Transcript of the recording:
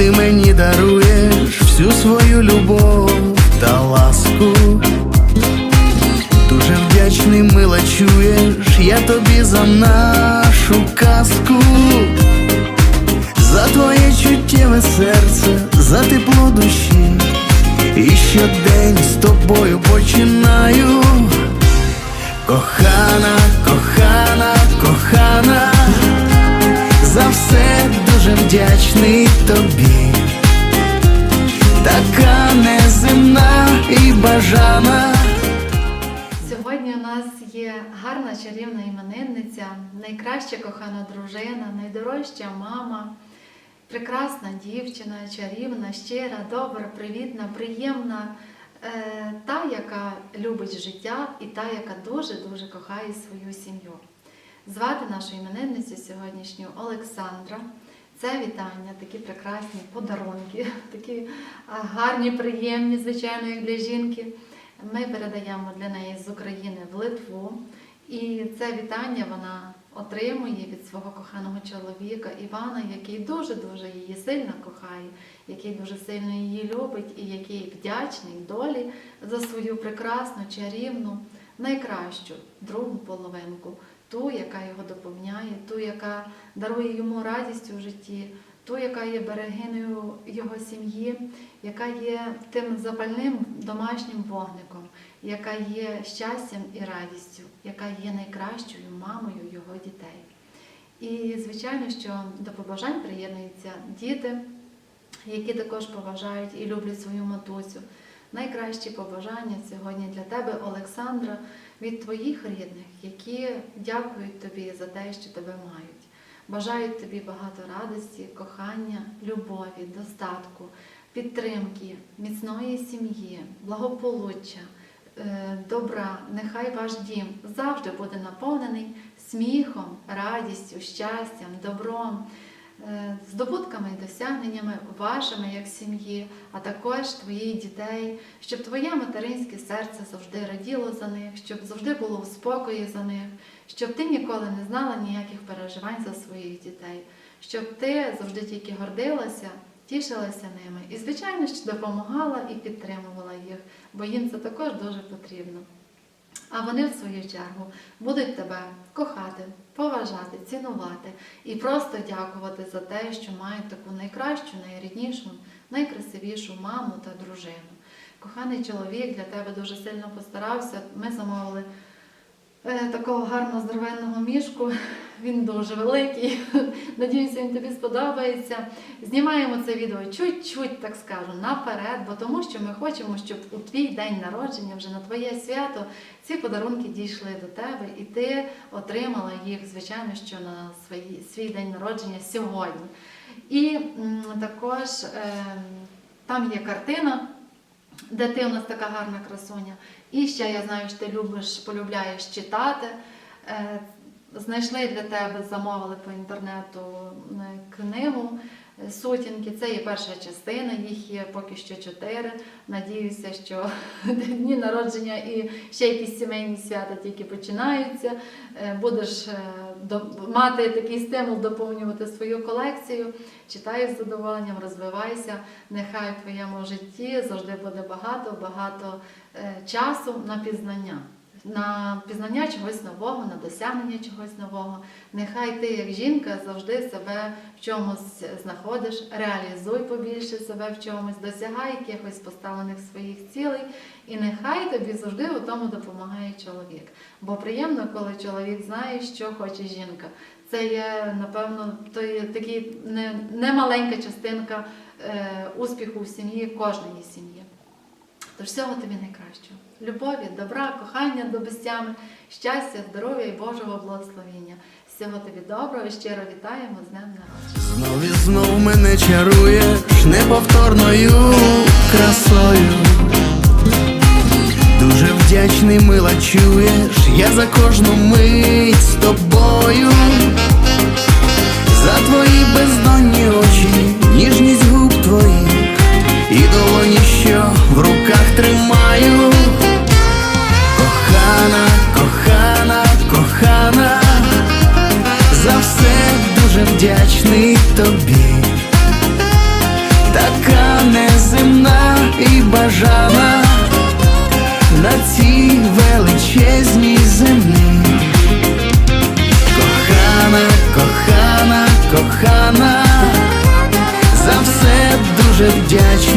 завжди мені даруєш всю свою любов та ласку. Дуже вдячний, мила, чуєш, я тобі за нашу казку, за твоє чуттєве серце, за тепло душі, і щодень з тобою починаю. Гарна чарівна іменинниця, найкраща кохана дружина, найдорожча мама, прекрасна дівчина, чарівна, щира, добра, привітна, приємна, е, та, яка любить життя і та, яка дуже-дуже кохає свою сім'ю. Звати нашу іменинницю сьогоднішню Олександра. Це вітання, такі прекрасні подарунки, такі гарні, приємні, звичайно, як для жінки. Ми передаємо для неї з України в Литву. І це вітання вона отримує від свого коханого чоловіка Івана, який дуже-дуже її сильно кохає, який дуже сильно її любить і який вдячний долі за свою прекрасну, чарівну, найкращу другу половинку, ту, яка його доповняє, ту, яка дарує йому радість у житті, ту, яка є берегиною його сім'ї, яка є тим запальним домашнім вогником, яка є щастям і радістю, яка є найкращою мамою його дітей. І звичайно, що до побажань приєднуються діти, які також поважають і люблять свою матусю. Найкращі побажання сьогодні для тебе, Олександра, від твоїх рідних, які дякують тобі за те, що тебе мають. Бажають тобі багато радості, кохання, любові, достатку, підтримки, міцної сім'ї, благополуччя, е, добра. Нехай ваш дім завжди буде наповнений сміхом, радістю, щастям, добром, здобутками і досягненнями вашими як сім'ї, а також твоїх дітей, щоб твоє материнське серце завжди раділо за них, щоб завжди було в спокої за них, щоб ти ніколи не знала ніяких переживань за своїх дітей, щоб ти завжди тільки гордилася, тішилася ними і, звичайно, що допомагала і підтримувала їх, бо їм це також дуже потрібно. А вони, в свою чергу, будуть тебе кохати, поважати, цінувати і просто дякувати за те, що мають таку найкращу, найріднішу, найкрасивішу маму та дружину. Коханий чоловік для тебе дуже сильно постарався. Ми замовили е, такого гарного здоровенного мішку. Він дуже великий. Надіюся, він тобі сподобається. Знімаємо це відео чуть-чуть, так скажу, наперед, бо тому що ми хочемо, щоб у твій день народження, вже на твоє свято, ці подарунки дійшли до тебе, і ти отримала їх, звичайно, що на свої, свій день народження сьогодні. І також е, там є картина, де ти у нас така гарна красуня. І ще я знаю, що ти любиш, полюбляєш читати. Знайшли для тебе, замовили по інтернету е, книгу е, сутінки. Це є перша частина, їх є поки що чотири. Надіюся, що дні народження і ще якісь сімейні свята тільки починаються. Е, Будеш мати такий стимул доповнювати свою колекцію. Читай з задоволенням, розвивайся. Нехай в твоєму житті завжди буде багато, багато е, часу на пізнання. На пізнання чогось нового, на досягнення чогось нового. Нехай ти, як жінка, завжди себе в чомусь знаходиш, реалізуй побільше себе в чомусь, досягай якихось поставлених своїх цілей, і нехай тобі завжди у тому допомагає чоловік. Бо приємно, коли чоловік знає, що хоче жінка. Це є, напевно, то є такий не, не частинка е, успіху в сім'ї кожної сім'ї. Тож всього тобі найкращого. Любові, добра, кохання до безтями, щастя, здоров'я і Божого благословіння. Всього тобі доброго і щиро вітаємо з днем народження. Знов і знов мене чаруєш неповторною красою. Дуже вдячний, мила, чуєш, я за кожну мить з тобою, за твої бездонні очі, дуже вдячний тобі, така неземна і бажана на цій величезній землі. Кохана, кохана, кохана, за все дуже вдячна.